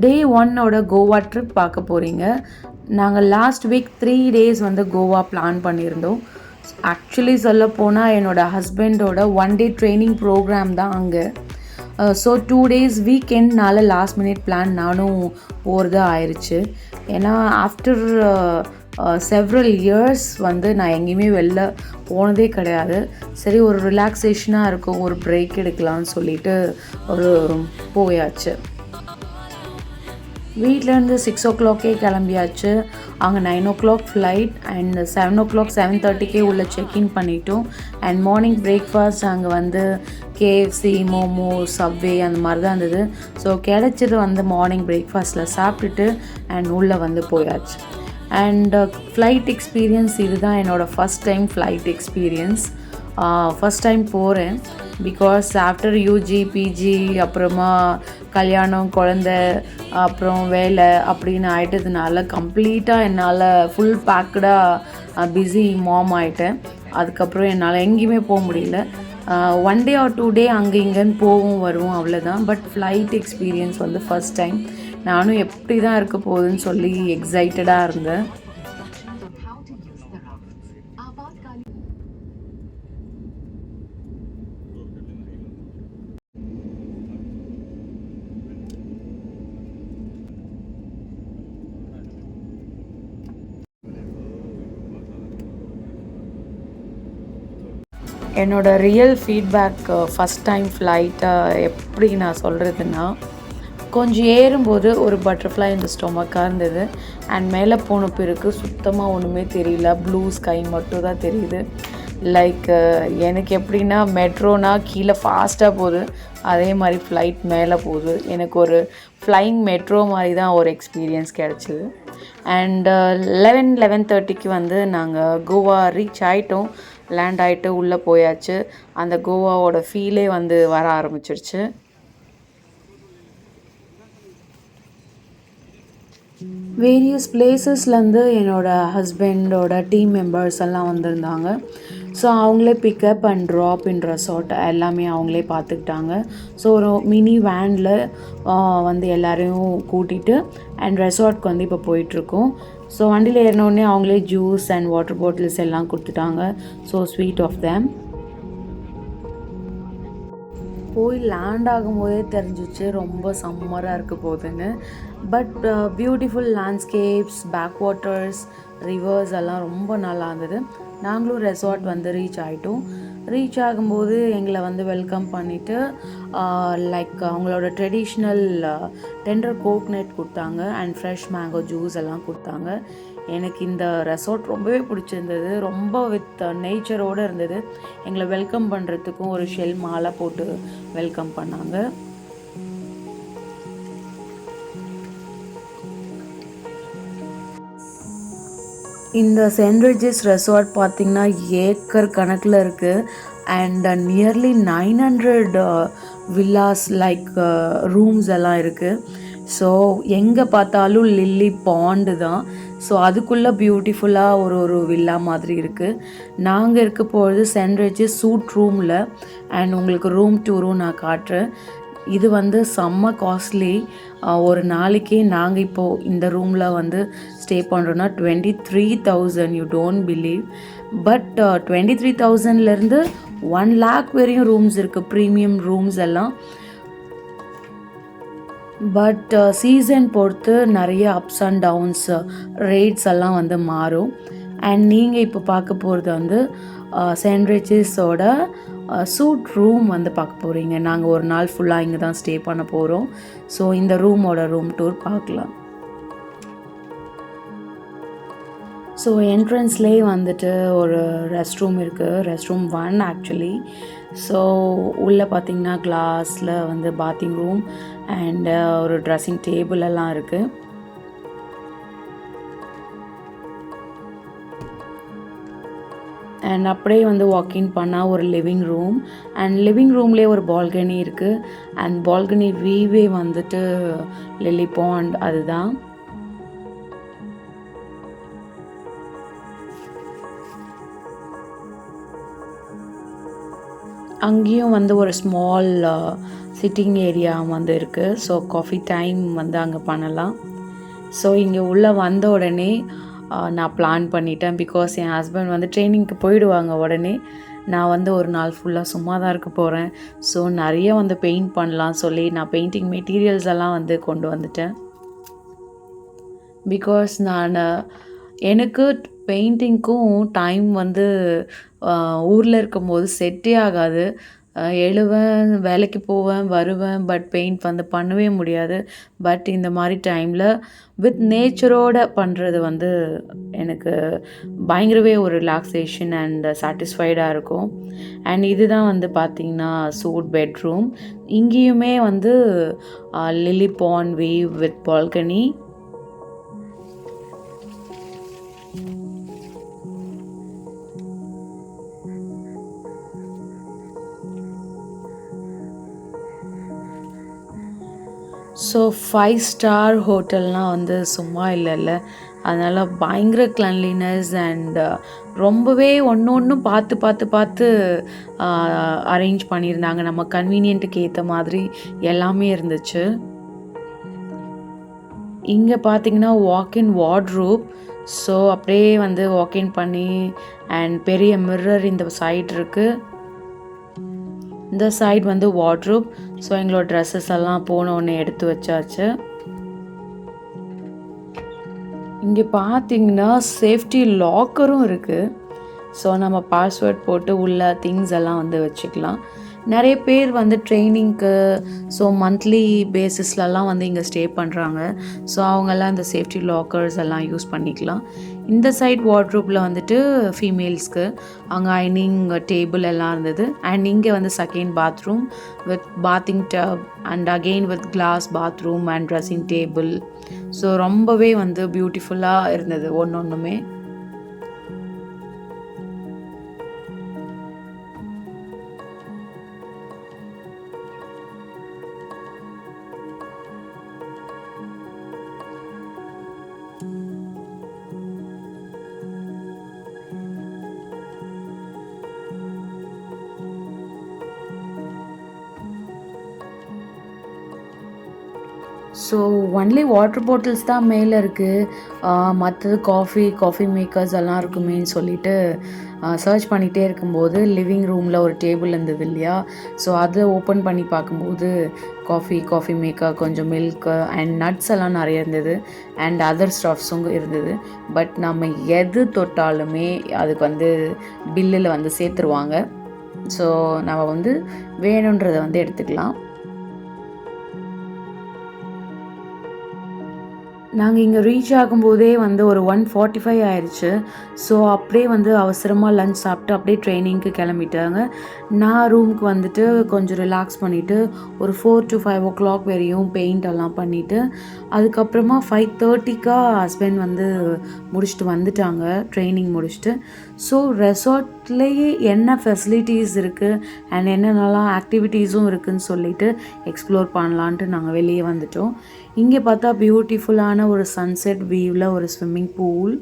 டே ஒன்னோட கோவா ட்ரிப் பார்க்க போகிறீங்க நாங்கள் லாஸ்ட் வீக் த்ரீ டேஸ் வந்து கோவா பிளான் பண்ணியிருந்தோம். ஆக்சுவலி சொல்ல போனால் என்னோடய ஹஸ்பண்டோட ஒன் டே ட்ரைனிங் ப்ரோக்ராம் தான் அங்கே. ஸோ டூ டேஸ் வீக்கெண்ட்னால லாஸ்ட் மினிட் பிளான் நானும் போகிறது ஆயிடுச்சு ஏன்னா ஆஃப்டர் செவ்ரல் இயர்ஸ் வந்து நான் எங்கேயுமே வெளில போனதே கிடையாது. சரி ஒரு ரிலாக்ஸேஷனாக இருக்கும் ஒரு பிரேக் எடுக்கலாம்னு சொல்லிட்டு ஒரு போயாச்சு. வீட்டிலேருந்து சிக்ஸ் ஓ கிளாக்கே கிளம்பியாச்சு. அங்கே nine o'clock flight and seven o'clock seven தேர்ட்டிக்கே உள்ள செக்இன் பண்ணிட்டோம். அண்ட் மார்னிங் பிரேக்ஃபாஸ்ட் அங்கே வந்து கேஎஃப்சி மோமோ சப்வே அந்த மாதிரி தான் இருந்தது. ஸோ கிடச்சது வந்து மார்னிங் பிரேக்ஃபாஸ்ட்டில் சாப்பிட்டுட்டு அண்ட் உள்ளே வந்து போயாச்சு. அண்ட் ஃப்ளைட் எக்ஸ்பீரியன்ஸ் இதுதான் என்னோடய first time flight experience first time போகிறேன் பிகாஸ் ஆஃப்டர் யூஜி பிஜி அப்புறமா கல்யாணம் குழந்த அப்புறம் வேலை அப்படின்னு ஆயிட்டதுனால கம்ப்ளீட்டாக என்னால் ஃபுல் பேக்கடாக பிஸி மாம் ஆகிட்டேன் அதுக்கப்புறம் என்னால் எங்கேயுமே போக முடியல. One day or two day அங்கே இங்கேன்னு போகும் வரும் அவ்வளோதான் பட் ஃப்ளைட் எக்ஸ்பீரியன்ஸ் வந்து ஃபஸ்ட் டைம் நானும் எப்படி தான் இருக்க போகுதுன்னு சொல்லி எக்ஸைட்டடாக இருந்தேன். என்னோட ரியல் ஃபீட்பேக் ஃபஸ்ட் டைம் ஃப்ளைட்டை எப்படி நான் சொல்கிறதுன்னா கொஞ்சம் ஏறும்போது ஒரு பட்டர்ஃப்ளை இந்த ஸ்டொமக்காக இருந்தது. அண்ட் மேலே போன பிறகு சுத்தமாக ஒன்றுமே தெரியல. ப்ளூ ஸ்கை மட்டும் தான் தெரியுது. லைக் எனக்கு எப்படின்னா மெட்ரோனா கீழே ஃபாஸ்ட்டாக போகுது. அதே மாதிரி ஃப்ளைட் மேலே போகுது. எனக்கு ஒரு ஃப்ளைங் மெட்ரோ மாதிரி தான் ஒரு எக்ஸ்பீரியன்ஸ் கிடச்சிது. அண்ட் லெவன் லெவன் தேர்ட்டிக்கு வந்து நாங்கள் கோவா ரீச் ஆகிட்டோம் லேண்ட் ஆகிட்டு உள்ளே போயாச்சு. அந்த கோவாவோட ஃபீலே வந்து வர ஆரம்பிச்சிருச்சு. வேரியஸ் பிளேசஸ்லேருந்து என்னோடய ஹஸ்பண்டோட டீம் மெம்பர்ஸ் எல்லாம் வந்திருந்தாங்க. ஸோ அவங்களே pickup and drop in resort எல்லாமே அவங்களே பார்த்துக்கிட்டாங்க ஸோ ஒரு மினி வேனில் வந்து எல்லாரையும் கூட்டிகிட்டு அண்ட் ரெசார்ட்க்கு வந்து இப்போ போயிட்டுருக்கோம் ஸோ வண்டியில் ஏறினோடனே அவங்களே ஜூஸ் அண்ட் வாட்டர் பாட்டில்ஸ் எல்லாம் கொடுத்துட்டாங்க. ஸோ ஸ்வீட் ஆஃப் தேம் போய் லேண்ட் ஆகும்போதே தெரிஞ்சிச்சு ரொம்ப சம்மராக இருக்க போகுதுன்னு but beautiful landscapes backwaters rivers எல்லாம் ரொம்ப நல்லா இருந்தது. நாங்களும் ரெசார்ட் வந்து ரீச் ஆகிட்டோம் ரீச் ஆகும்போது எங்களை வந்து வெல்கம் பண்ணிவிட்டு லைக் அவங்களோட ட்ரெடிஷ்னல் டெண்டர் கோக்னட் கொடுத்தாங்க அண்ட் ஃப்ரெஷ் மேங்கோ ஜூஸ் எல்லாம் கொடுத்தாங்க. எனக்கு இந்த ரெசார்ட் ரொம்பவே பிடிச்சிருந்தது. ரொம்ப வித் நேச்சரோடு இருந்தது. எங்களை வெல்கம் பண்ணுறதுக்கும் ஒரு ஷெல் மாலை போட்டு வெல்கம் பண்ணாங்க. இந்த சென்ட் ரிஜிஸ் ரெசார்ட் பார்த்திங்கன்னா ஏக்கர் கணக்கில் இருக்குது and nearly nine hundred villas like rooms எல்லாம் இருக்குது ஸோ எங்கே பார்த்தாலும் லில்லி பாண்டு தான். ஸோ அதுக்குள்ளே பியூட்டிஃபுல்லாக ஒரு ஒரு வில்லா மாதிரி இருக்குது நாங்கள் இருக்க போகிறது சென்ட் ரிஜிஸ் சூட் ரூமில் அண்ட் உங்களுக்கு ரூம் டூரும் நான் காட்டுறேன். இது வந்து செம்ம காஸ்ட்லி ஒரு நாளைக்கே நாங்கள் இப்போது இந்த ரூமில் வந்து ஸ்டே பண்ணுறோன்னா twenty three thousand you don't believe but twenty three தௌசண்ட்லேருந்து ஒன் லேக் வரையும் ரூம்ஸ் இருக்குது ப்ரீமியம் ரூம்ஸ் எல்லாம். பட் சீசன் பொறுத்து நிறைய அப்ஸ் அண்ட் டவுன்ஸ் ரேட்ஸ் எல்லாம் வந்து மாறும். அண்ட் நீங்கள் இப்போ பார்க்க போகிறது வந்து சென்ட் ரிச்சஸோட சூட் ரூம் வந்து பார்க்க போகிறீங்க நாங்கள் ஒரு நாள் ஃபுல்லாக இங்கே தான் ஸ்டே பண்ண போகிறோம் ஸோ இந்த ரூமோட ரூம் டூர் பார்க்கலாம். ஸோ என்ட்ரன்ஸ்லேயே வந்துட்டு ஒரு ரெஸ்ட் ரூம் இருக்குது rest room one actually so உள்ளே பார்த்தீங்கன்னா கிளாஸில் வந்து பாத்திங் ரூம் அண்ட் ஒரு ட்ரெஸ்ஸிங் டேபிள் எல்லாம் இருக்குது அண்ட் அப்படியே வந்து வாக்கின் பண்ணால் ஒரு லிவிங் ரூம் அண்ட் லிவிங் ரூம்லேயே ஒரு பால்கனி இருக்குது அண்ட் பால்கனி வீவே வந்துட்டு லில்லி பாண்ட் அதுதான். அங்கேயும் வந்து ஒரு ஸ்மால் சிட்டிங் ஏரியா வந்து இருக்குது ஸோ காஃபி டைம் வந்து அங்கே பண்ணலாம். ஸோ இங்கே உள்ளே வந்த உடனே நான் பிளான் பண்ணிட்டேன் பிகாஸ் என் ஹஸ்பண்ட் வந்து ட்ரைனிங்க்கு போயிடுவாங்க உடனே. நான் வந்து ஒரு நாள் ஃபுல்லாக சும்மா தான் இருக்க போகிறேன் ஸோ நிறைய வந்து பெயிண்ட் பண்ணலாம் சொல்லி நான் பெயிண்டிங் மெட்டீரியல்ஸ் எல்லாம் வந்து கொண்டு வந்துட்டேன். பிகாஸ் நான் எனக்கு பெயிண்டிங்க்கும் டைம் வந்து ஊரில் இருக்கும்போது செட்டே ஆகாது. எழுவேன் வேலைக்கு போவேன் வருவேன் பட் பெயிண்ட் வந்து பண்ணவே முடியாது. பட் இந்த மாதிரி டைமில் வித் நேச்சரோட பண்ணுறது வந்து எனக்கு பயங்கரவே ஒரு ரிலாக்ஸேஷன் அண்ட் சாட்டிஸ்ஃபைடாக இருக்கும். அண்ட் இதுதான் வந்து பார்த்திங்கன்னா சூட் பெட்ரூம் இங்கேயுமே வந்து lily pond view with balcony so five star ஹோட்டல்னால் வந்து சும்மா இல்லைல்ல. அதனால் பயங்கர கிளன்லினஸ் அண்ட் uh, ரொம்பவே ஒன்று ஒன்றும் பார்த்து பார்த்து பார்த்து uh, அரேஞ்ச் பண்ணியிருந்தாங்க. நம்ம கன்வீனியன்ட்டுக்கு ஏற்ற மாதிரி எல்லாமே இருந்துச்சு. இங்கே பார்த்தீங்கன்னா வாக்இன் வார்ட்ரூப் ஸோ அப்படியே வந்து வாக்இன் பண்ணி அண்ட் பெரிய மிரர் இந்த சைட் இருக்குது இந்த சைடு வந்து வாட்ரூப் ஸோ எங்களோட ட்ரெஸ்ஸஸ் எல்லாம் போன எடுத்து வச்சாச்சு. இங்கே பார்த்தீங்கன்னா சேஃப்டி லாக்கரும் இருக்குது ஸோ நம்ம பாஸ்வேர்ட் போட்டு உள்ள திங்ஸ் எல்லாம் வந்து வச்சுக்கலாம். நிறைய பேர் வந்து ட்ரைனிங்க்கு ஸோ மந்த்லி பேசிஸ்லலாம் வந்து இங்கே ஸ்டே பண்ணுறாங்க ஸோ அவங்கெல்லாம் இந்த சேஃப்டி லாக்கர்ஸ் எல்லாம் யூஸ் பண்ணிக்கலாம். இந்த சைட் வார்ட்ரூப்பில் வந்துட்டு ஃபீமேல்ஸ்க்கு அங்கே ஐனிங் டேபிள் எல்லாம் இருந்தது. அண்ட் இங்கே வந்து second bathroom with bathing tub and again with glass bathroom and dressing table so ரொம்பவே வந்து பியூட்டிஃபுல்லாக இருந்தது ஒன்று ஒன்றுமே ஸோ ஒன்லி வாட்டர் பாட்டில்ஸ் தான் மேலே இருக்குது மற்றது காஃபி காஃபி மேக்கர்ஸ் எல்லாம் இருக்குமேன்னு சொல்லிட்டு சர்ச் பண்ணிகிட்டே இருக்கும்போது லிவிங் ரூமில் ஒரு டேபிள் இருந்தது இல்லையா? ஸோ அதை ஓப்பன் பண்ணி பார்க்கும்போது காஃபி காஃபி மேக்கர் கொஞ்சம் மில்க் அண்ட் நட்ஸ் எல்லாம் நிறைய இருந்தது. அண்ட் அதர் ஸ்டாஃப்ஸும் இருந்தது. பட் நம்ம எது தொட்டாலுமே அதுக்கு வந்து பில்லில் வந்து சேர்த்துருவாங்க. ஸோ நம்ம வந்து வேணுன்றதை வந்து எடுத்துக்கலாம். நாங்கள் இங்கே ரீச் ஆகும்போதே வந்து ஒரு ஒன் ஃபார்ட்டி ஃபைவ் ஆயிடுச்சு ஸோ அப்படியே வந்து அவசரமாக லஞ்ச் சாப்பிட்டு அப்படியே ட்ரைனிங்க்கு கிளம்பிட்டாங்க. நான் ரூமுக்கு வந்துட்டு கொஞ்சம் ரிலாக்ஸ் பண்ணிவிட்டு ஒரு four to five o'clock வரையும் பெயிண்ட் எல்லாம் பண்ணிவிட்டு அதுக்கப்புறமா ஃபைவ் தேர்ட்டிக்கா ஹஸ்பண்ட் வந்து முடிச்சுட்டு வந்துட்டாங்க ட்ரைனிங் முடிச்சுட்டு. ஸோ ரெசார்ட்லேயே என்ன ஃபெசிலிட்டிஸ் இருக்குது அண்ட் என்னென்னலாம் ஆக்டிவிட்டீஸும் இருக்குதுன்னு சொல்லிட்டு எக்ஸ்ப்ளோர் பண்ணலான்ட்டு நாங்கள் வெளியே வந்துட்டோம். இங்கே பார்த்தா பியூட்டிஃபுல்லான ஒரு சன்செட் வியூவில் ஒரு swimming pool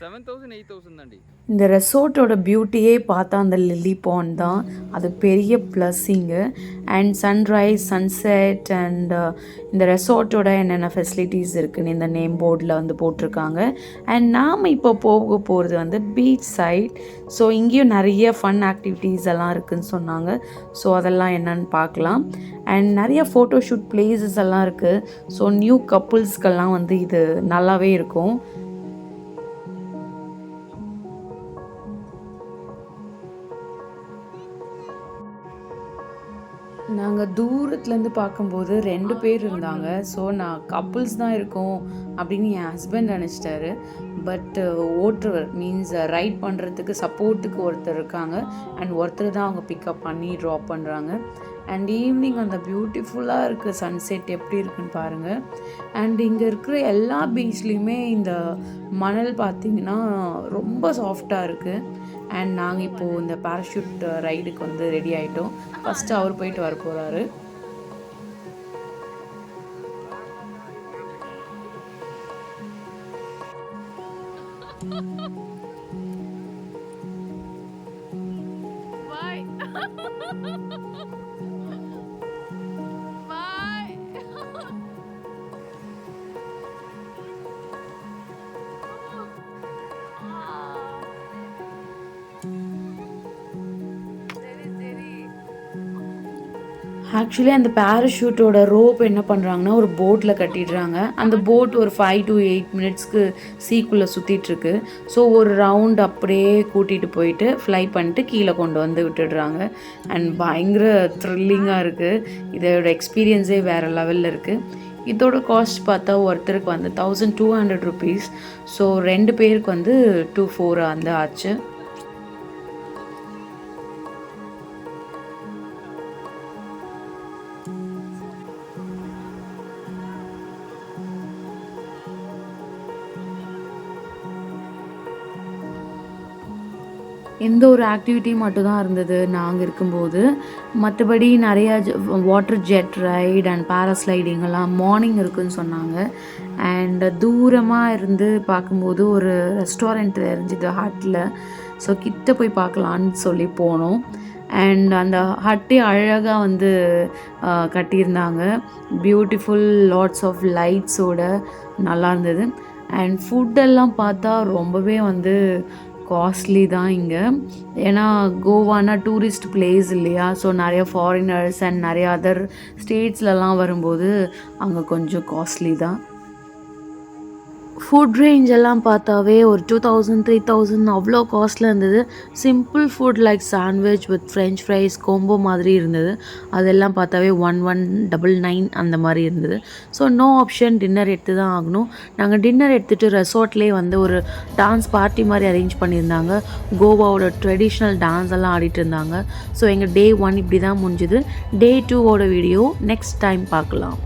seven thousand eight thousand இந்த ரெசோர்ட்டோட பியூட்டியே பார்த்தா அந்த லில்லி பாண்ட் தான். அது பெரிய blessing and sunrise sunset and இந்த ரெசார்ட்டோட என்னென்ன ஃபெசிலிட்டிஸ் இருக்குன்னு இந்த நேம் போர்டில் வந்து போட்டிருக்காங்க. அண்ட் நாம் இப்போ போக போகிறது வந்து பீச் சைட் ஸோ இங்கேயும் நிறைய ஃபன் ஆக்டிவிட்டீஸ் எல்லாம் இருக்குதுன்னு சொன்னாங்க. ஸோ அதெல்லாம் என்னன்னு பார்க்கலாம். அண்ட் நிறைய ஃபோட்டோ ஷூட் பிளேசஸ் எல்லாம் இருக்குது ஸோ நியூ கப்புள்ஸ்க்கெல்லாம் வந்து இது நல்லாவே இருக்கும். நாங்கள் தூரத்துலேருந்து பார்க்கும்போது ரெண்டு பேர் இருந்தாங்க. ஸோ நான் கப்புள்ஸ் தான் இருக்கோம் அப்படின்னு என் ஹஸ்பண்ட் நினச்சிட்டாரு. பட் ஓட்டுறவர் மீன்ஸ் ரைட் பண்ணுறதுக்கு சப்போர்ட்டுக்கு ஒருத்தர் இருக்காங்க. அண்ட் ஒருத்தர் தான் அவங்க பிக்கப் பண்ணி ட்ராப் பண்ணுறாங்க அண்ட் ஈவினிங் அந்த பியூட்டிஃபுல்லாக இருக்குது சன்செட் எப்படி இருக்குன்னு பாருங்கள் அண்ட் இங்கே இருக்கிற எல்லா பீச்லேயுமே இந்த மணல் பார்த்திங்கன்னா ரொம்ப சாஃப்டாக இருக்குது அண்ட் நாங்கள் இப்போது இந்த பேராஷூட் ரைடுக்கு வந்து ரெடி ஆகிட்டோம் ஃபஸ்ட்டு அவர் போயிட்டு வர போகிறாரு ஆக்சுவலி அந்த பேராஷூட்டோட ரோப் என்ன பண்ணுறாங்கன்னா ஒரு போட்டில் கட்டிடுறாங்க. அந்த போட் ஒரு ஃபைவ் டு எயிட் மினிட்ஸ்க்கு சீக்குள்ளே சுற்றிட்டுருக்கு ஸோ ஒரு ரவுண்ட் அப்படியே கூட்டிகிட்டு போயிட்டு ஃப்ளை பண்ணிட்டு கீழே கொண்டு வந்து விட்டுடுறாங்க. அண்ட் பயங்கர த்ரில்லிங்காக இருக்குது இதோட எக்ஸ்பீரியன்ஸே வேறு லெவலில் இருக்குது இதோட காஸ்ட் பார்த்தா ஒருத்தருக்கு வந்து thousand two hundred rupees so ரெண்டு பேருக்கு வந்து டூ ஃபோர் அந்த ஆச்சு. எந்த ஒரு ஆக்டிவிட்டி மட்டும்தான் இருந்தது நாங்கள் இருக்கும்போது. மற்றபடி நிறையா water jet ride and parasailing எல்லாம் மார்னிங் இருக்குன்னு சொன்னாங்க. அண்ட் தூரமாக இருந்து பார்க்கும்போது ஒரு ரெஸ்டாரண்ட் தெரிஞ்சுது ஹட்டில் ஸோ கிட்ட போய் பார்க்கலான்னு சொல்லி போனோம். அண்ட் அந்த ஹட்டே அழகாக வந்து கட்டியிருந்தாங்க. பியூட்டிஃபுல் லாட்ஸ் ஆஃப் லைட்ஸோட நல்லா இருந்தது. அண்ட் ஃபுட்டெல்லாம் பார்த்தா ரொம்பவே வந்து காஸ்ட்லி தான் இங்கே. ஏன்னா கோவானா டூரிஸ்ட் பிளேஸ் இல்லையா? ஸோ நிறைய ஃபாரினர்ஸ் அண்ட் நிறைய அதர் ஸ்டேட்ஸ்லலாம் வரும்போது அங்கே கொஞ்சம் காஸ்ட்லி தான். ஃபுட் ரேஞ்ச் எல்லாம் பார்த்தாவே ஒரு டூ தௌசண்ட் த்ரீ தௌசண்ட் அவ்வளோ காஸ்ட்டில் இருந்தது. Simple food like sandwich with french fries combo மாதிரி இருந்தது. அதெல்லாம் பார்த்தாவே ஒன் ஒன் டபுள் நைன் அந்த மாதிரி இருந்தது. ஸோ நோ ஆப்ஷன் டின்னர் எடுத்து தான் ஆகணும். நாங்கள் டின்னர் எடுத்துகிட்டு ரெசார்ட்லேயே வந்து ஒரு டான்ஸ் பார்ட்டி மாதிரி அரேஞ்ச் பண்ணியிருந்தாங்க. கோவாவோட ட்ரெடிஷ்னல் டான்ஸ் எல்லாம் ஆடிட்டு இருந்தாங்க. ஸோ எங்கள் டே ஒன் இப்படி தான் முடிஞ்சுது டே டூவோட வீடியோ நெக்ஸ்ட் டைம் பார்க்கலாம்.